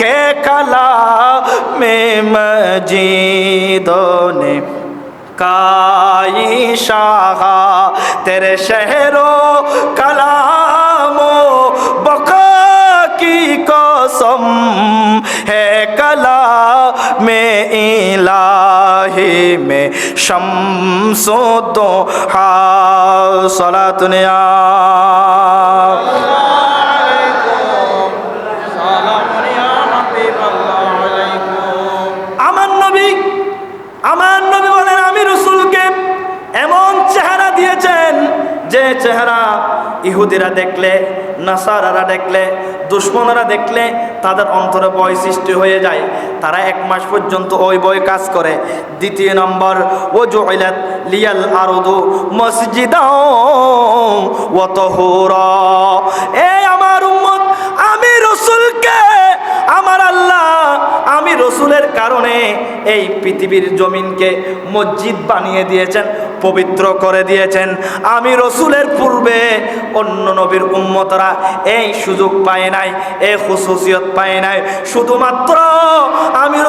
के कला में मजीदों ने काई शाह तेरे शहरो कलामो बका की कसम है कला में इलाही में शम्सो दो हा सलातुनिया আমার নবী বলেন, আমি রসুলকে এমন চেহারা দিয়েছেন যে চেহারা ইহুদিরা দেখলে, নাসারারা দেখলে, দুশ্মনরা দেখলে তাদের অন্তরে বয় সৃষ্টি হয়ে যায়। তারা এক মাস পর্যন্ত ওই বই কাজ করে। দ্বিতীয় নম্বর ও জয়লাত লিয়াল আরদু মসজিদাও ও তহুরা রসুলের কারণে এই পৃথিবীর জমিনকে মসজিদ বানিয়ে দিয়েছেন, পবিত্র করে দিয়েছেন। আমি রসুলের পূর্বে অন্য নবীর উম্মতরা এই সুযোগ পায় নাই, এই খুশুসিয়ত পায় নাই। শুধুমাত্র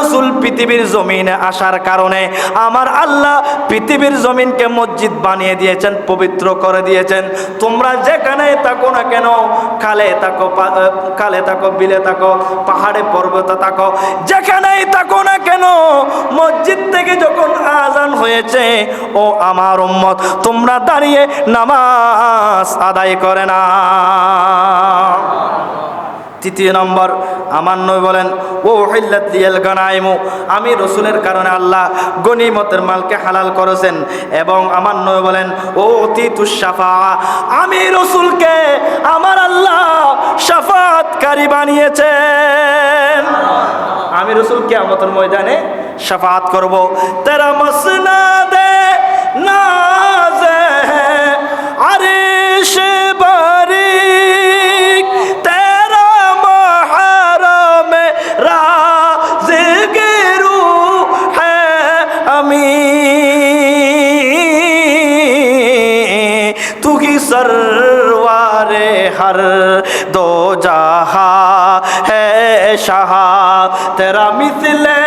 রসুল পৃথিবীর জমিনে আসার কারণে আমার আল্লাহ পৃথিবীর জমিনকে মসজিদ বানিয়ে দিয়েছেন, পবিত্র করে দিয়েছেন। তোমরা যেখানে থাকো না কেন কালে থাকো কালে থাকো, বিলে থাকো, পাহাড়ে, পর্বতে থাকো যেখানেই থাকো না কেন, মসজিদ থেকে যখন আজান হয়েছে, ও আমার উম্মত, তোমরা দাঁড়িয়ে নামাজ আদায় করে না। তৃতীয় নম্বর, আমার নবী বলেন ও হিল্লাত লিয়াল গানাইমু আমি রসুলের কারণে আল্লাহ গনিমতের মালকে হালাল করেছেন। এবং আমার নবী বলেন ও তিতুসাফা আমি রসুলকে আমার আল্লাহ সাফাতকারী বানিয়েছেন। আমি রসুল কিয়ামতের ময়দানে সাফাত করব। তেরা মসনা तुगी तू हर दो जहा है शाह। तेरा मिसले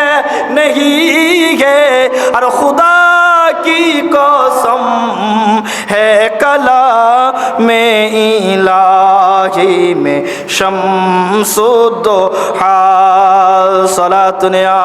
नहीं है और खुदा की कसम है कला में इलाही में शमसुदो हा सलातनिया